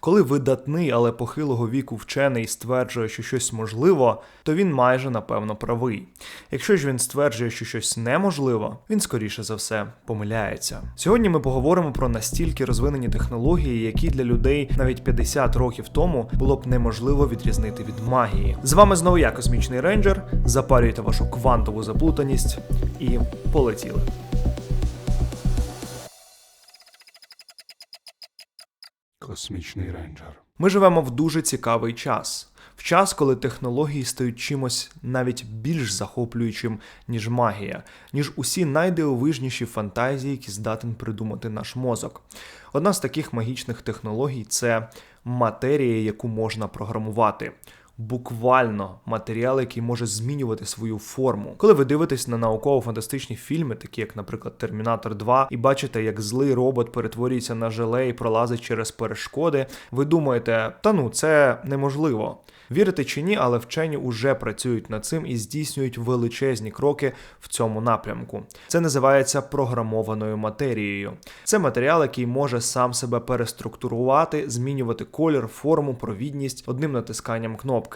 Коли видатний, але похилого віку вчений стверджує, що щось можливо, то він майже напевно правий. Якщо ж він стверджує, що щось неможливо, він скоріше за все помиляється. Сьогодні ми поговоримо про настільки розвинені технології, які для людей навіть 50 років тому було б неможливо відрізнити від магії. З вами знову я, космічний рейнджер. Запарюйте вашу квантову заплутаність і полетіли. Космічний рейнджер. Ми живемо в дуже цікавий час. В час, коли технології стають чимось навіть більш захоплюючим, ніж магія, ніж усі найдивовижніші фантазії, які здатен придумати наш мозок. Одна з таких магічних технологій це матерія, яку можна програмувати. Буквально матеріал, який може змінювати свою форму. Коли ви дивитесь на науково-фантастичні фільми, такі як, наприклад, Термінатор 2, і бачите, як злий робот перетворюється на желе і пролазить через перешкоди, ви думаєте, та ну це неможливо. Вірите чи ні, але вчені уже працюють над цим і здійснюють величезні кроки в цьому напрямку. Це називається програмованою матерією. Це матеріал, який може сам себе переструктурувати, змінювати колір, форму, провідність одним натисканням кнопки.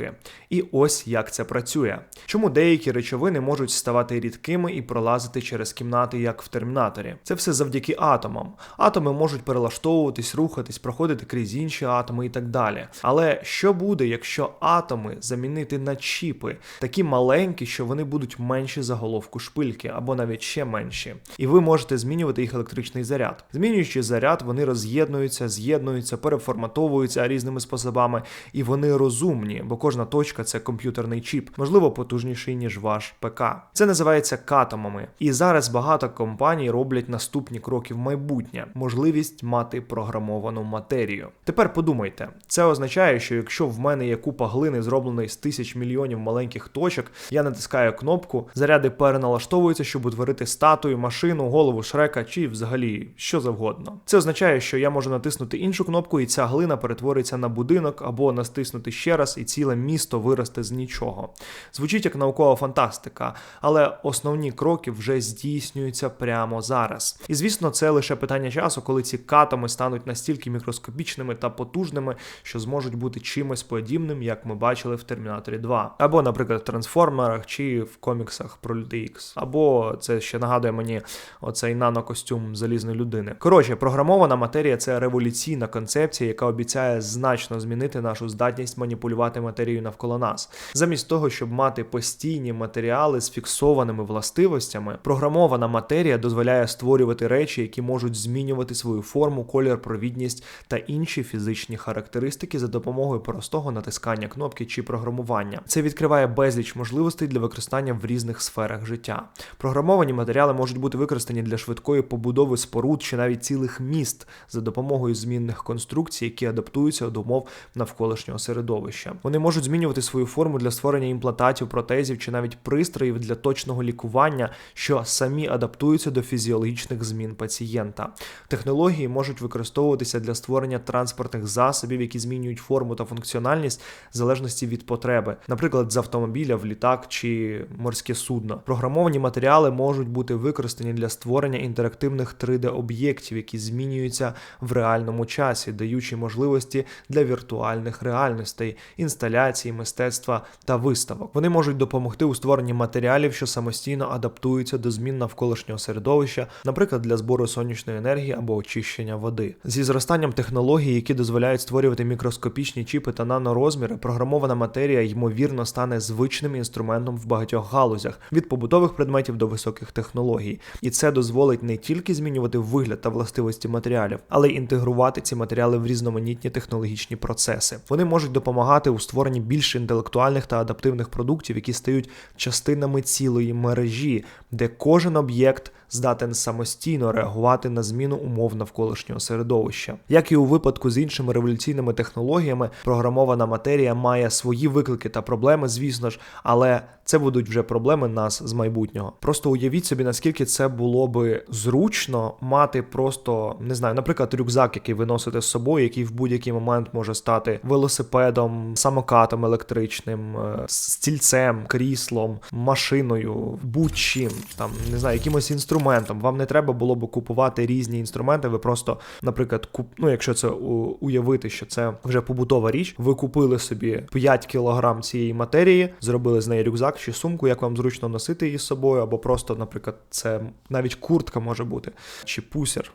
І ось як це працює. Чому деякі речовини можуть ставати рідкими і пролазити через кімнати, як в термінаторі? Це все завдяки атомам. Атоми можуть перелаштовуватись, рухатись, проходити крізь інші атоми і так далі. Але що буде, якщо атоми замінити на чіпи, такі маленькі, що вони будуть менші за головку шпильки, або навіть ще менші. І ви можете змінювати їх електричний заряд. Змінюючи заряд, вони роз'єднуються, з'єднуються, переформатовуються різними способами, і вони розумні, бо кожна точка це комп'ютерний чіп, можливо, потужніший ніж ваш ПК. Це називається катомами. І зараз багато компаній роблять наступні кроки в майбутнє можливість мати програмовану матерію. Тепер подумайте, це означає, що якщо в мене є купа глини, зробленої з тисяч мільйонів маленьких точок, я натискаю кнопку, заряди переналаштовуються, щоб утворити статую, машину, голову шрека чи взагалі що завгодно. Це означає, що я можу натиснути іншу кнопку, і ця глина перетвориться на будинок, або настиснути ще раз, і ціле місто виросте з нічого. Звучить як наукова фантастика, але основні кроки вже здійснюються прямо зараз. І звісно, це лише питання часу, коли ці катоми стануть настільки мікроскопічними та потужними, що зможуть бути чимось подібним, як ми бачили в Термінаторі 2, або, наприклад, в трансформерах чи в коміксах про Люди Ікс. Або це ще нагадує мені оцей нанокостюм залізної людини. Коротше, програмована матерія це революційна концепція, яка обіцяє значно змінити нашу здатність маніпулювати матерією навколо нас. Замість того, щоб мати постійні матеріали з фіксованими властивостями, програмована матерія дозволяє створювати речі, які можуть змінювати свою форму, колір, провідність та інші фізичні характеристики за допомогою простого натискання кнопки чи програмування. Це відкриває безліч можливостей для використання в різних сферах життя. Програмовані матеріали можуть бути використані для швидкої побудови споруд чи навіть цілих міст за допомогою змінних конструкцій, які адаптуються до умов навколишнього середовища. Вони можуть змінювати свою форму для створення імплантатів, протезів чи навіть пристроїв для точного лікування, що самі адаптуються до фізіологічних змін пацієнта. Технології можуть використовуватися для створення транспортних засобів, які змінюють форму та функціональність в залежності від потреби, наприклад, з автомобіля в літак чи морське судно. Програмовані матеріали можуть бути використані для створення інтерактивних 3D-об'єктів, які змінюються в реальному часі, даючи можливості для віртуальних реальностей, інсталяцій, мистецтва та виставок. Вони можуть допомогти у створенні матеріалів, що самостійно адаптуються до змін навколишнього середовища, наприклад, для збору сонячної енергії або очищення води. Зі зростанням технологій, які дозволяють створювати мікроскопічні чіпи та нанорозміри, програмована матерія ймовірно стане звичним інструментом в багатьох галузях від побутових предметів до високих технологій, і це дозволить не тільки змінювати вигляд та властивості матеріалів, але й інтегрувати ці матеріали в різноманітні технологічні процеси. Вони можуть допомагати у створенні більш інтелектуальних та адаптивних продуктів, які стають частинами цілої мережі, де кожен об'єкт здатен самостійно реагувати на зміну умов навколишнього середовища. Як і у випадку з іншими революційними технологіями, програмована матерія має свої виклики та проблеми, звісно ж, але це будуть вже проблеми нас з майбутнього. Просто уявіть собі, наскільки це було би зручно мати просто не знаю, наприклад, рюкзак, який ви носите з собою, який в будь-який момент може стати велосипедом, самокатом електричним, е, стільцем, кріслом, машиною, будь-чим, там не знаю, якимось інструментом. Вам не треба було б купувати різні інструменти. Ви просто, наприклад, куп... ну, якщо це уявити, що це вже побутова річ, ви купили собі 5 кілограм цієї матерії, зробили з неї рюкзак чи сумку, як вам зручно носити її з собою, або просто, наприклад, це навіть куртка може бути, чи пусір.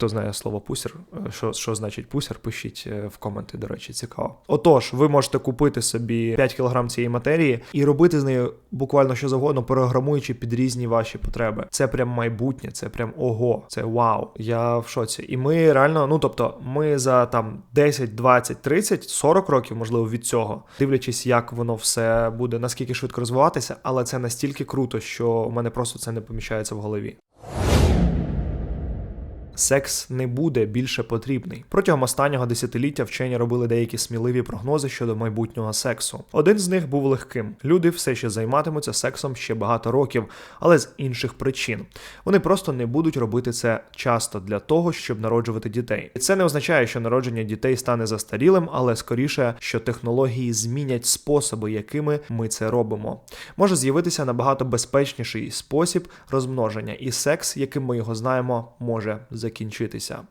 Хто знає слово пусір, е, що, що значить пусір, пишіть е, в коменти, до речі, цікаво. Отож, ви можете купити собі 5 кг цієї матерії і робити з нею буквально що завгодно, програмуючи під різні ваші потреби. Це прям майбутнє, це прям ого, це вау. Я в шоці. І ми реально, ну тобто, ми за там 10, 20, 30, 40 років, можливо, від цього, дивлячись, як воно все буде, наскільки швидко розвиватися, але це настільки круто, що у мене просто це не поміщається в голові секс не буде більше потрібний. Протягом останнього десятиліття вчені робили деякі сміливі прогнози щодо майбутнього сексу. Один з них був легким: люди все ще займатимуться сексом ще багато років, але з інших причин. Вони просто не будуть робити це часто для того, щоб народжувати дітей. І це не означає, що народження дітей стане застарілим, але скоріше, що технології змінять способи, якими ми це робимо. Може з'явитися набагато безпечніший спосіб розмноження, і секс, яким ми його знаємо, може закінчитися.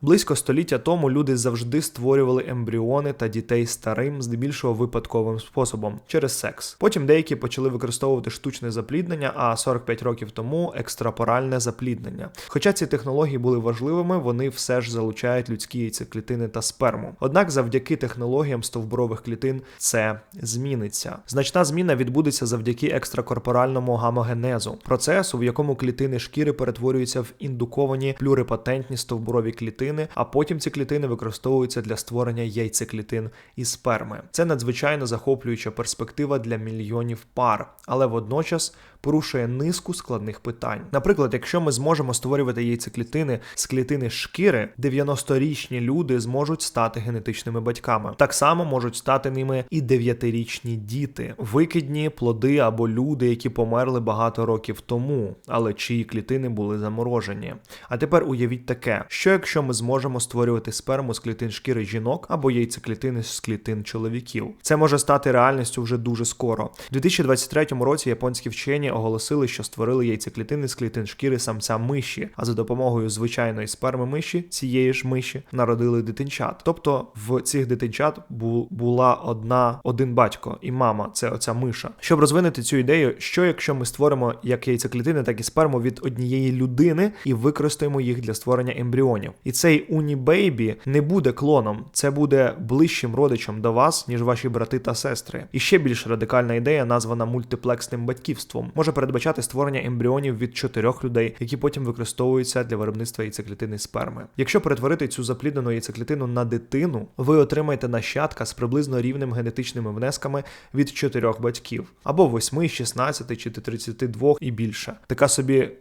Близько століття тому люди завжди створювали ембріони та дітей старим, здебільшого випадковим способом через секс. Потім деякі почали використовувати штучне запліднення, а 45 років тому екстрапоральне запліднення. Хоча ці технології були важливими, вони все ж залучають людські яйцеклітини та сперму. Однак, завдяки технологіям стовбурових клітин це зміниться. Значна зміна відбудеться завдяки екстракорпоральному гамогенезу, процесу, в якому клітини шкіри перетворюються в індуковані плюрипатентні стовбурові клітини, а потім ці клітини використовуються для створення яйцеклітин і сперми. Це надзвичайно захоплююча перспектива для мільйонів пар, але водночас порушує низку складних питань. Наприклад, якщо ми зможемо створювати яйцеклітини з клітини шкіри, 90-річні люди зможуть стати генетичними батьками. Так само можуть стати ними і 9-річні діти, викидні плоди або люди, які померли багато років тому, але чиї клітини були заморожені. А тепер уявіть таке: що якщо ми зможемо створювати сперму з клітин шкіри жінок або яйцеклітини з клітин чоловіків? Це може стати реальністю вже дуже скоро. У 2023 році японські вчені оголосили, що створили яйцеклітини з клітин шкіри самця миші, а за допомогою звичайної сперми миші цієї ж миші народили дитинчат. Тобто в цих дитинчат бу- була одна один батько і мама, це оця миша. Щоб розвинути цю ідею, що якщо ми створимо як яйцеклітини, так і сперму від однієї людини і використаємо їх для створення ембріонів. І цей унібейбі не буде клоном, це буде ближчим родичем до вас, ніж ваші брати та сестри. І ще більш радикальна ідея, названа мультиплексним батьківством, може передбачати створення ембріонів від чотирьох людей, які потім використовуються для виробництва яйцеклітини сперми. Якщо перетворити цю запліднену яйцеклітину на дитину, ви отримаєте нащадка з приблизно рівним генетичними внесками від чотирьох батьків, або 8, 16 чи 32 і більше. Така собі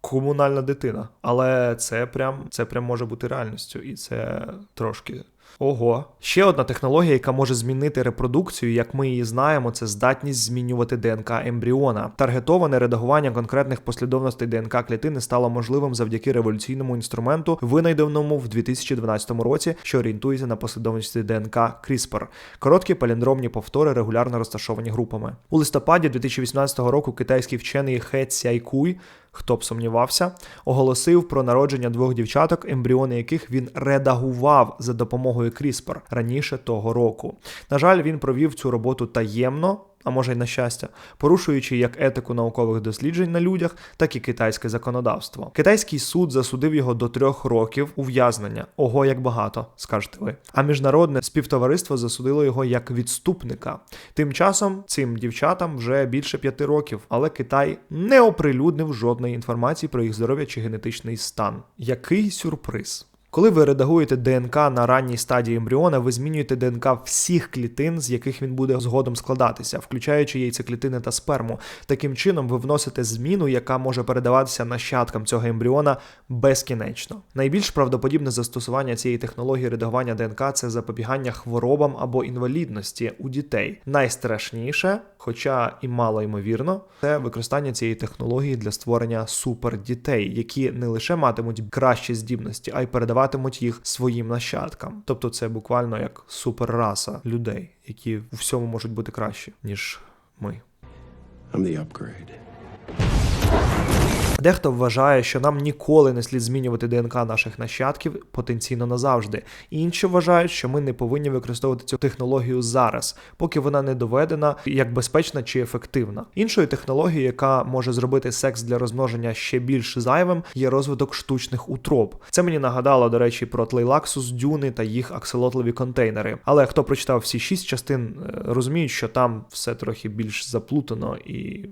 комунальна дитина. Але це прям це прям може бути реальністю, і це трошки. Ого, ще одна технологія, яка може змінити репродукцію, як ми її знаємо, це здатність змінювати ДНК ембріона. Таргетоване редагування конкретних послідовностей ДНК клітини стало можливим завдяки революційному інструменту, винайденому в 2012 році, що орієнтується на послідовності ДНК CRISPR. Короткі паліндромні повтори регулярно розташовані групами. У листопаді 2018 року китайський вчений Хе Цяйкуй хто б сумнівався, оголосив про народження двох дівчаток, ембріони яких він редагував за допомогою CRISPR раніше того року. На жаль, він провів цю роботу таємно. А може й на щастя, порушуючи як етику наукових досліджень на людях, так і китайське законодавство. Китайський суд засудив його до трьох років ув'язнення. Ого, як багато, скажете ви. А міжнародне співтовариство засудило його як відступника. Тим часом цим дівчатам вже більше п'яти років, але Китай не оприлюднив жодної інформації про їх здоров'я чи генетичний стан. Який сюрприз! Коли ви редагуєте ДНК на ранній стадії ембріона, ви змінюєте ДНК всіх клітин, з яких він буде згодом складатися, включаючи яйцеклітини та сперму. Таким чином, ви вносите зміну, яка може передаватися нащадкам цього ембріона безкінечно. Найбільш правдоподібне застосування цієї технології редагування ДНК це запобігання хворобам або інвалідності у дітей. Найстрашніше, хоча і мало ймовірно, це використання цієї технології для створення супердітей, які не лише матимуть кращі здібності, а й передавати передаватимуть їх своїм нащадкам. Тобто, це буквально як суперраса людей, які у всьому можуть бути кращі, ніж ми. I'm the upgrade. Дехто вважає, що нам ніколи не слід змінювати ДНК наших нащадків потенційно назавжди. Інші вважають, що ми не повинні використовувати цю технологію зараз, поки вона не доведена як безпечна чи ефективна. Іншою технологією, яка може зробити секс для розмноження ще більш зайвим, є розвиток штучних утроб. Це мені нагадало, до речі, про тлейлаксус, дюни та їх акселотлові контейнери. Але хто прочитав всі шість частин, е, розуміють, що там все трохи більш заплутано і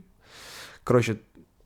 коротше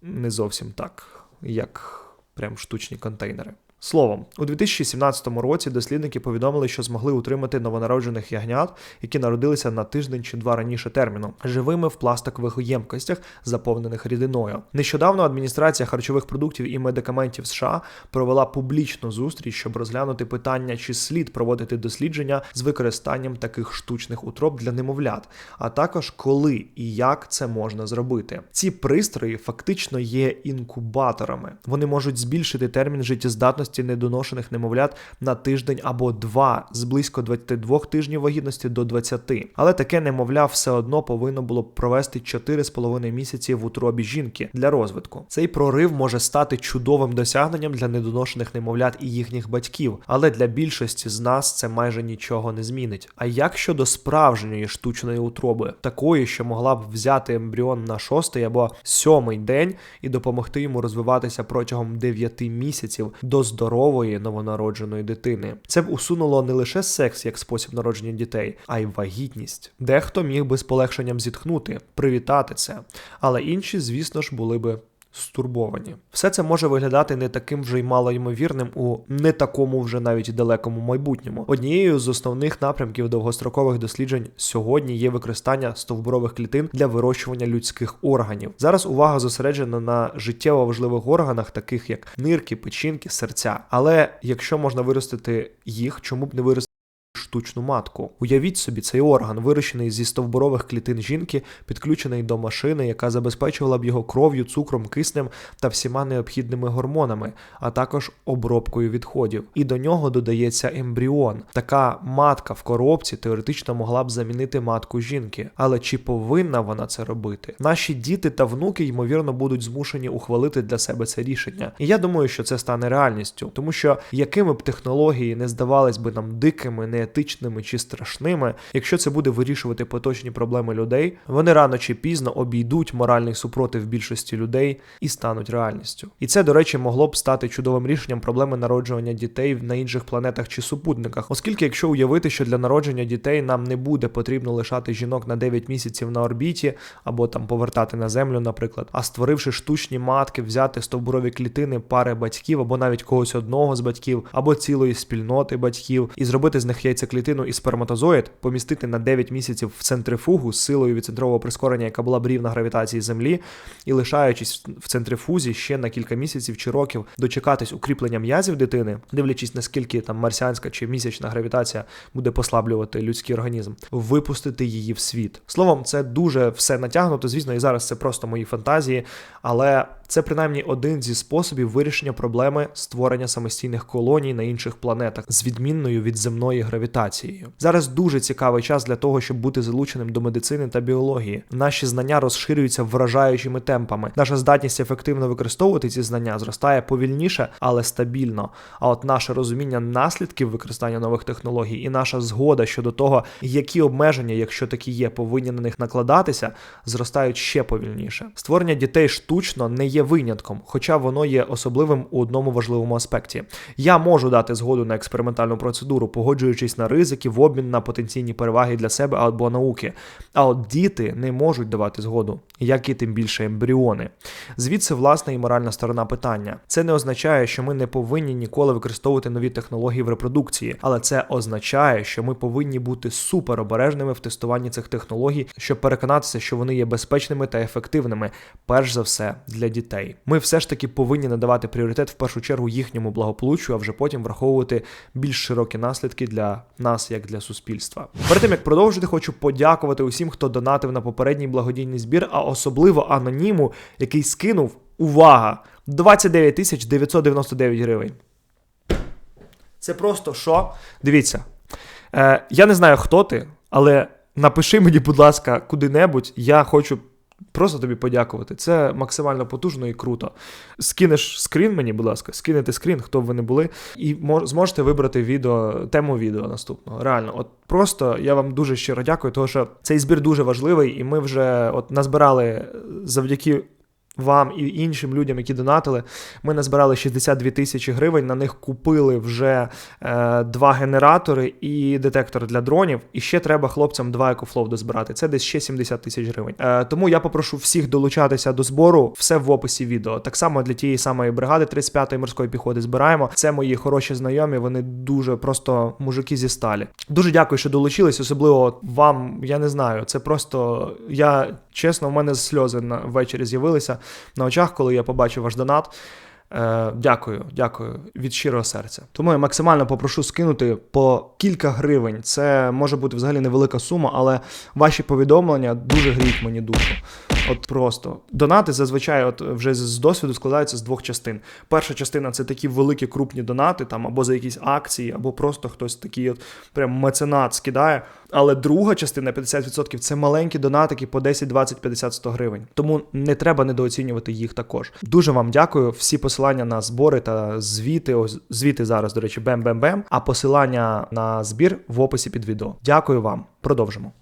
не зовсім так, як прям штучні контейнери. Словом, у 2017 році дослідники повідомили, що змогли утримати новонароджених ягнят, які народилися на тиждень чи два раніше терміну, живими в пластикових ємкостях, заповнених рідиною. Нещодавно адміністрація харчових продуктів і медикаментів США провела публічну зустріч, щоб розглянути питання, чи слід проводити дослідження з використанням таких штучних утроб для немовлят, а також коли і як це можна зробити. Ці пристрої фактично є інкубаторами. Вони можуть збільшити термін життєздатності недоношених немовлят на тиждень або два з близько 22 тижнів вагітності до 20. Але таке немовля все одно повинно було б провести 4,5 місяці в утробі жінки для розвитку. Цей прорив може стати чудовим досягненням для недоношених немовлят і їхніх батьків, але для більшості з нас це майже нічого не змінить. А як щодо справжньої штучної утроби, такої, що могла б взяти ембріон на шостий або сьомий день і допомогти йому розвиватися протягом 9 місяців до здорової новонародженої дитини. Це б усунуло не лише секс як спосіб народження дітей, а й вагітність. Дехто міг би з полегшенням зітхнути, привітати це, але інші, звісно ж, були би. Стурбовані, все це може виглядати не таким вже й малоймовірним у не такому вже навіть далекому майбутньому. Однією з основних напрямків довгострокових досліджень сьогодні є використання стовбурових клітин для вирощування людських органів. Зараз увага зосереджена на життєво важливих органах, таких як нирки, печінки, серця. Але якщо можна виростити їх, чому б не виростити? Штучну матку. Уявіть собі, цей орган, вирощений зі стовбурових клітин жінки, підключений до машини, яка забезпечувала б його кров'ю, цукром, киснем та всіма необхідними гормонами, а також обробкою відходів. І до нього додається ембріон. Така матка в коробці теоретично могла б замінити матку жінки. Але чи повинна вона це робити? Наші діти та внуки, ймовірно, будуть змушені ухвалити для себе це рішення. І я думаю, що це стане реальністю, тому що якими б технології не здавались би нам дикими, неетичними чи страшними, якщо це буде вирішувати поточні проблеми людей, вони рано чи пізно обійдуть моральний супротив більшості людей і стануть реальністю. І це, до речі, могло б стати чудовим рішенням проблеми народжування дітей на інших планетах чи супутниках, оскільки, якщо уявити, що для народження дітей нам не буде потрібно лишати жінок на 9 місяців на орбіті або там повертати на землю, наприклад, а створивши штучні матки, взяти стовбурові клітини пари батьків або навіть когось одного з батьків, або цілої спільноти батьків, і зробити з них яйцеклітину і сперматозоїд, помістити на 9 місяців в центрифугу з силою від центрового прискорення, яка була б рівна гравітації Землі, і лишаючись в центрифузі ще на кілька місяців чи років дочекатись укріплення м'язів дитини, дивлячись наскільки там марсіанська чи місячна гравітація буде послаблювати людський організм, випустити її в світ. Словом, це дуже все натягнуто. Звісно, і зараз це просто мої фантазії, але це принаймні один зі способів вирішення проблеми створення самостійних колоній на інших планетах з відмінною від земної гравітацією. Зараз дуже цікавий час для того, щоб бути залученим до медицини та біології. Наші знання розширюються вражаючими темпами. Наша здатність ефективно використовувати ці знання зростає повільніше, але стабільно. А от наше розуміння наслідків використання нових технологій і наша згода щодо того, які обмеження, якщо такі є, повинні на них накладатися, зростають ще повільніше. Створення дітей штучно не є винятком, хоча воно є особливим у одному важливому аспекті. Я можу дати згоду на експериментальну процедуру, погоджуючись на ризики в обмін на потенційні переваги для себе або науки. А от діти не можуть давати згоду, як і тим більше ембріони. Звідси власне і моральна сторона питання. Це не означає, що ми не повинні ніколи використовувати нові технології в репродукції, але це означає, що ми повинні бути суперобережними в тестуванні цих технологій, щоб переконатися, що вони є безпечними та ефективними, перш за все для дітей. Ми все ж таки повинні надавати пріоритет в першу чергу їхньому благополуччю, а вже потім враховувати більш широкі наслідки для нас, як для суспільства. Перед тим як продовжити, хочу подякувати усім, хто донатив на попередній благодійний збір, а особливо аноніму, який скинув увага 29 тисяч 999 гривень. Це просто що? Дивіться. Е, я не знаю, хто ти, але напиши мені, будь ласка, куди-небудь. Я хочу просто тобі подякувати. Це максимально потужно і круто. Скинеш скрін мені, будь ласка, скинете скрін, хто б ви не були, і зможете вибрати відео, тему відео наступного. Реально, от просто я вам дуже щиро дякую, тому що цей збір дуже важливий, і ми вже от назбирали завдяки. Вам і іншим людям, які донатили, ми назбирали 62 тисячі гривень. На них купили вже е, два генератори і детектор для дронів. І ще треба хлопцям два екофлоу дозбирати. Це десь ще 70 тисяч гривень. Е, тому я попрошу всіх долучатися до збору. Все в описі відео. Так само для тієї самої бригади 35-ї морської піхоти збираємо. Це мої хороші знайомі. Вони дуже просто мужики зі сталі. Дуже дякую, що долучились. Особливо вам. Я не знаю. Це просто я чесно, в мене сльози на ввечері з'явилися на очах, коли я побачив ваш донат. Е, дякую, дякую від щирого серця. Тому я максимально попрошу скинути по кілька гривень. Це може бути взагалі невелика сума, але ваші повідомлення дуже гріють мені душу. От просто донати зазвичай, от вже з- досвіду складаються з двох частин. Перша частина це такі великі крупні донати, там або за якісь акції, або просто хтось такий от прям меценат скидає. Але друга частина 50% це маленькі донатики по 10, 20, 50, 100 гривень. Тому не треба недооцінювати їх також. Дуже вам дякую. Всі посилання на збори та звіти, ось звіти зараз, до речі, бем-бем-бем. А посилання на збір в описі під відео. Дякую вам. Продовжимо.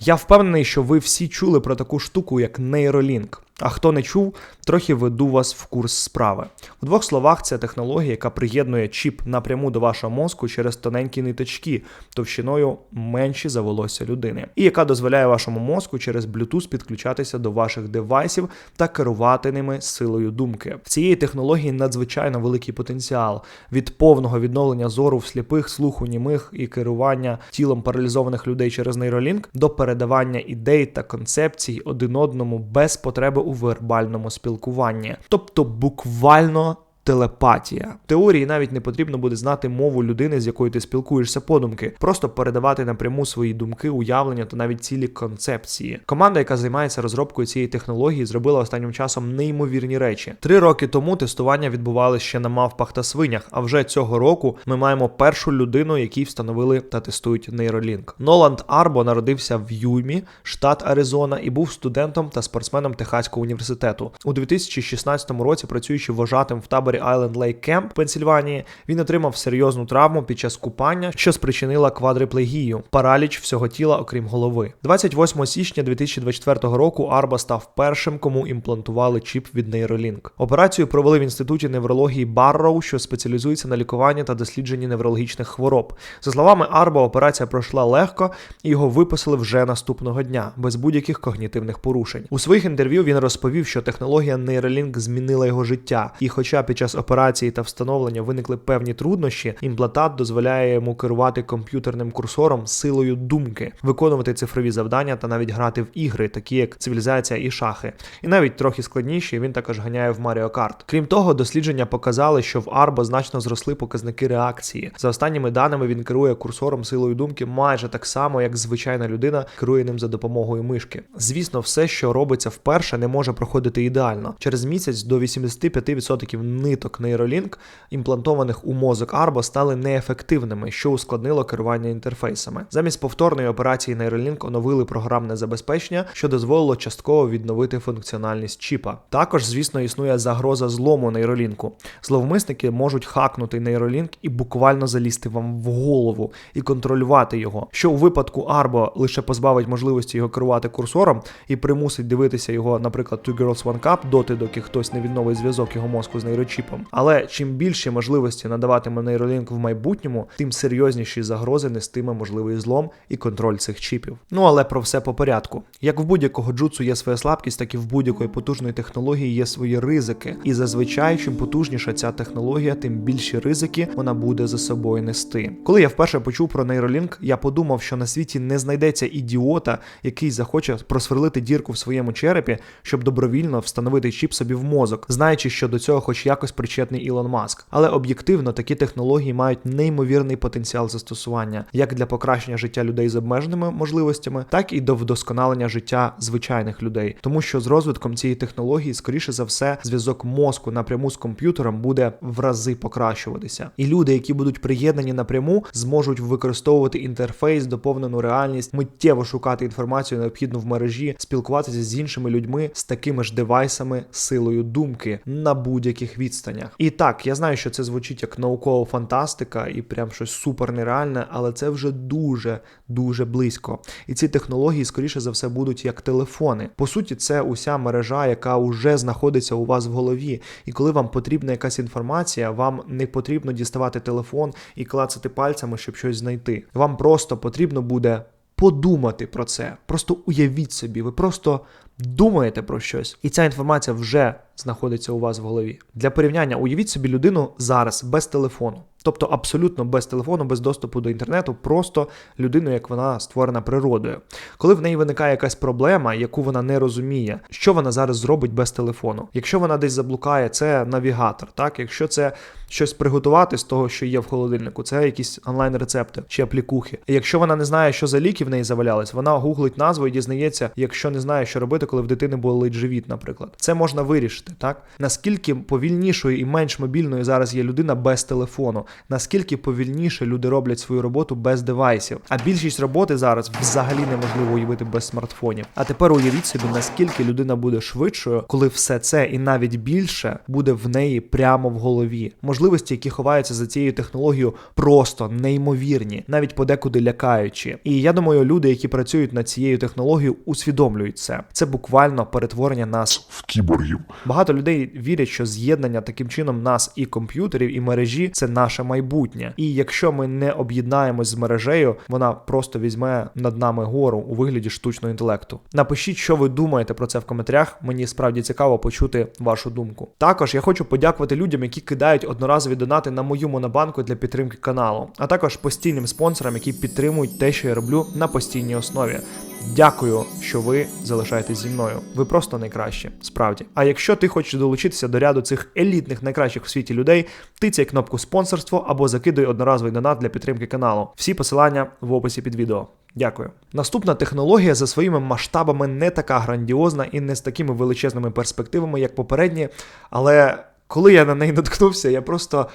Я впевнений, що ви всі чули про таку штуку, як нейролінк. А хто не чув, трохи веду вас в курс справи. В двох словах, це технологія, яка приєднує чіп напряму до вашого мозку через тоненькі ниточки, товщиною менші за волосся людини, і яка дозволяє вашому мозку через Bluetooth підключатися до ваших девайсів та керувати ними силою думки. В цієї технології надзвичайно великий потенціал від повного відновлення зору в сліпих, слуху німих і керування тілом паралізованих людей через нейролінк до передавання ідей та концепцій один одному без потреби у вербальному спілкуванні, тобто буквально. Телепатія В теорії навіть не потрібно буде знати мову людини, з якою ти спілкуєшся подумки, просто передавати напряму свої думки, уявлення та навіть цілі концепції. Команда, яка займається розробкою цієї технології, зробила останнім часом неймовірні речі. Три роки тому тестування відбувалося ще на мавпах та свинях. А вже цього року ми маємо першу людину, якій встановили та тестують нейролінк. Ноланд Арбо народився в Юмі, штат Аризона, і був студентом та спортсменом Техаського університету. У 2016 році, працюючи вожатим в таборі Island Lake Camp в Пенсільванії, він отримав серйозну травму під час купання, що спричинила квадриплегію, параліч всього тіла, окрім голови. 28 січня 2024 року Арба став першим, кому імплантували чіп від Neuralink. Операцію провели в інституті неврології Барроу, що спеціалізується на лікуванні та дослідженні неврологічних хвороб. За словами Арба, операція пройшла легко, і його виписали вже наступного дня, без будь-яких когнітивних порушень. У своїх інтерв'ю він розповів, що технологія Neuralink змінила його життя, і хоча під час операції та встановлення виникли певні труднощі, імплантат дозволяє йому керувати комп'ютерним курсором силою думки, виконувати цифрові завдання та навіть грати в ігри, такі як цивілізація і шахи. І навіть трохи складніші він також ганяє в Mario Kart. Крім того, дослідження показали, що в Арбо значно зросли показники реакції. За останніми даними він керує курсором силою думки майже так само, як звичайна людина керує ним за допомогою мишки. Звісно, все, що робиться вперше, не може проходити ідеально. Через місяць до 85% ниток нейролінк, імплантованих у мозок Арбо, стали неефективними, що ускладнило керування інтерфейсами. Замість повторної операції нейролінк оновили програмне забезпечення, що дозволило частково відновити функціональність чіпа. Також, звісно, існує загроза злому нейролінку. Зловмисники можуть хакнути нейролінк і буквально залізти вам в голову і контролювати його, що у випадку Арбо лише позбавить можливості його керувати курсором і примусить дивитися його, наприклад, Two Girls One Cup доти, доки хтось не відновить зв'язок його мозку з нейрочіпом. Але чим більше можливості надаватиме нейролінк в майбутньому, тим серйозніші загрози нестиме можливий злом і контроль цих чіпів. Ну але про все по порядку. Як в будь-якого джутсу є своя слабкість, так і в будь-якої потужної технології є свої ризики. І зазвичай, чим потужніша ця технологія, тим більші ризики вона буде за собою нести. Коли я вперше почув про нейролінк, я подумав, що на світі не знайдеться ідіота, який захоче просверлити дірку в своєму черепі, щоб добровільно встановити чіп собі в мозок, знаючи, що до цього хоч якось якось причетний Ілон Маск. Але об'єктивно такі технології мають неймовірний потенціал застосування як для покращення життя людей з обмеженими можливостями, так і до вдосконалення життя звичайних людей, тому що з розвитком цієї технології, скоріше за все, зв'язок мозку напряму з комп'ютером буде в рази покращуватися. І люди, які будуть приєднані напряму, зможуть використовувати інтерфейс, доповнену реальність, миттєво шукати інформацію необхідну в мережі, спілкуватися з іншими людьми з такими ж девайсами силою думки на будь-яких відстанях. І так, я знаю, що це звучить як наукова фантастика і прям щось супер нереальне, але це вже дуже дуже близько. І ці технології, скоріше за все, будуть як телефони. По суті, це уся мережа, яка вже знаходиться у вас в голові. І коли вам потрібна якась інформація, вам не потрібно діставати телефон і клацати пальцями, щоб щось знайти. Вам просто потрібно буде подумати про це. Просто уявіть собі, ви просто думаєте про щось, і ця інформація вже знаходиться у вас в голові. Для порівняння, уявіть собі людину зараз без телефону. Тобто абсолютно без телефону, без доступу до інтернету, просто людину, як вона створена природою. Коли в неї виникає якась проблема, яку вона не розуміє, що вона зараз зробить без телефону. Якщо вона десь заблукає, це навігатор. Так, якщо це щось приготувати з того, що є в холодильнику, це якісь онлайн-рецепти чи аплікухи. Якщо вона не знає, що за ліки в неї завалялись, вона гуглить назву і дізнається, якщо не знає, що робити, коли в дитини болить живіт, наприклад. Це можна вирішити, так? Наскільки повільнішою і менш мобільною зараз є людина без телефону, наскільки повільніше люди роблять свою роботу без девайсів. А більшість роботи зараз взагалі неможливо уявити без смартфонів. А тепер уявіть собі, наскільки людина буде швидшою, коли все це і навіть більше буде в неї прямо в голові. Можливості, які ховаються за цією технологією, просто неймовірні, навіть подекуди лякаючі. І я думаю, люди, які працюють над цією технологією, усвідомлюють це. Це буквально перетворення нас В кіборгів. Багато людей вірять, що з'єднання таким чином нас і комп'ютерів, і мережі це наше майбутнє. І якщо ми не об'єднаємось з мережею, вона просто візьме над нами гору у вигляді штучного інтелекту. Напишіть, що ви думаєте про це в коментарях. Мені справді цікаво почути вашу думку. Також я хочу подякувати людям, які кидають одноразові донати на мою монобанку для підтримки каналу, а також постійним спонсорам, які підтримують те, що я роблю на постійній основі. Дякую, що ви залишаєтесь зі мною. Ви просто найкращі, справді. А якщо ти хочеш долучитися до ряду цих елітних найкращих в світі людей, тицяй кнопку спонсорство або закидуй одноразовий донат для підтримки каналу. Всі посилання в описі під відео. Дякую. Наступна технологія за своїми масштабами не така грандіозна і не з такими величезними перспективами, як попередні. Але коли я на неї наткнувся, я просто,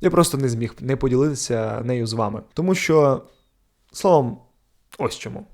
я просто не зміг не поділитися нею з вами. Тому що, словом, ось чому.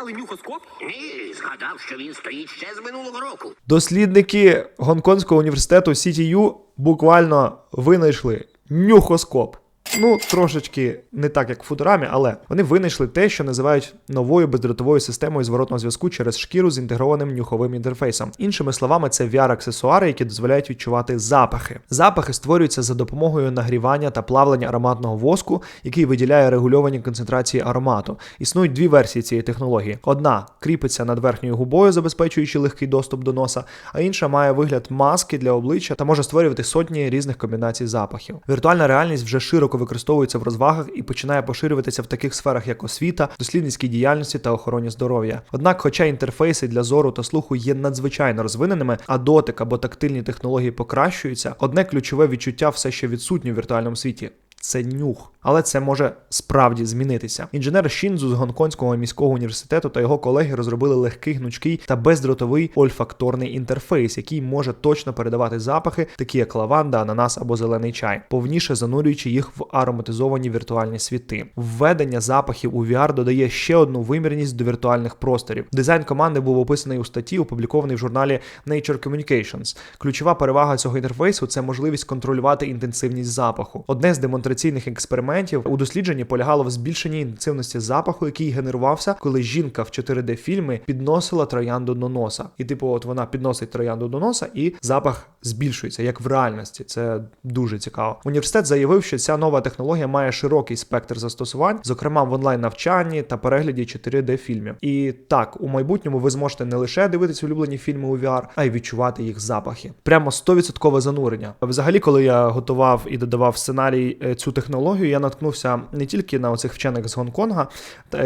Побудували нюхоскоп? Ні, згадав, що він стоїть ще з минулого року. Дослідники Гонконгського університету CTU буквально винайшли нюхоскоп. Ну, трошечки не так, як в футурамі, але вони винайшли те, що називають новою бездротовою системою зворотного зв'язку через шкіру з інтегрованим нюховим інтерфейсом. Іншими словами, це VR-аксесуари, які дозволяють відчувати запахи. Запахи створюються за допомогою нагрівання та плавлення ароматного воску, який виділяє регульовані концентрації аромату. Існують дві версії цієї технології: одна кріпиться над верхньою губою, забезпечуючи легкий доступ до носа, а інша має вигляд маски для обличчя та може створювати сотні різних комбінацій запахів. Віртуальна реальність вже широко використовується в розвагах і починає поширюватися в таких сферах, як освіта, дослідницькій діяльності та охороні здоров'я. Однак, хоча інтерфейси для зору та слуху є надзвичайно розвиненими, а дотик або тактильні технології покращуються, одне ключове відчуття все ще відсутнє в віртуальному світі. Це нюх, але це може справді змінитися. Інженер Шінзу з Гонконгського міського університету та його колеги розробили легкий гнучкий та бездротовий ольфакторний інтерфейс, який може точно передавати запахи, такі як лаванда, ананас або зелений чай, повніше занурюючи їх в ароматизовані віртуальні світи. Введення запахів у VR додає ще одну вимірність до віртуальних просторів. Дизайн команди був описаний у статті, опублікованій в журналі Nature Communications. Ключова перевага цього інтерфейсу це можливість контролювати інтенсивність запаху. Одне з демонстраційних експериментів у дослідженні полягало в збільшенні інтенсивності запаху, який генерувався, коли жінка в 4D фільмі підносила троянду до носа. І типу, от вона підносить троянду до носа, і запах збільшується, як в реальності. Це дуже цікаво. Університет заявив, що ця нова технологія має широкий спектр застосувань, зокрема в онлайн навчанні та перегляді 4D фільмів. І так, у майбутньому ви зможете не лише дивитися улюблені фільми у VR, а й відчувати їх запахи. Прямо 100% занурення. Взагалі, коли я готував і додавав сценарій е, цю технологію, я наткнувся не тільки на оцих вчених з Гонконга,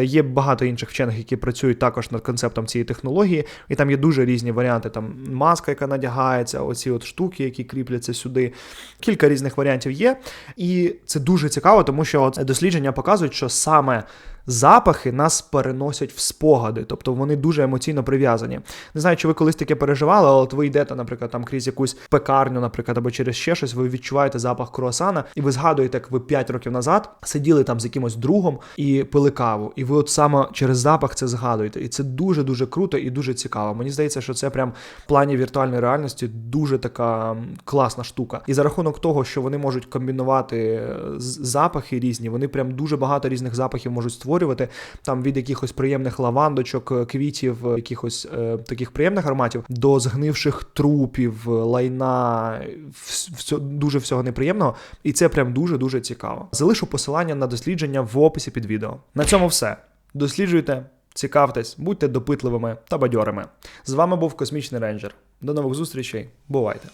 є багато інших вчених, які працюють також над концептом цієї технології, і там є дуже різні варіанти. Там маска, яка надягається, оці от штуки, які кріпляться сюди. Кілька різних варіантів є. І це дуже цікаво, тому що от дослідження показують, що саме запахи нас переносять в спогади, тобто вони дуже емоційно прив'язані. Не знаю, чи ви колись таке переживали, але от ви йдете, наприклад, там крізь якусь пекарню, наприклад, або через ще щось, ви відчуваєте запах круасана, і ви згадуєте, як ви 5 років назад сиділи там з якимось другом і пили каву. І ви от саме через запах це згадуєте. І це дуже дуже круто і дуже цікаво. Мені здається, що це прям в плані віртуальної реальності дуже така класна штука. І за рахунок того, що вони можуть комбінувати е, запахи різні, вони прям дуже багато різних запахів можуть створювати. Там від якихось приємних лавандочок, е, квітів, е, якихось е, таких приємних ароматів до згнивших трупів, е, лайна, вс- всьо- дуже всього неприємного. І це прям дуже дуже цікаво. Залишу посилання на дослідження в описі під відео. На цьому все. Досліджуйте, цікавтесь, будьте допитливими та бадьорими. З вами був Космічний рейнджер. До нових зустрічей. Бувайте!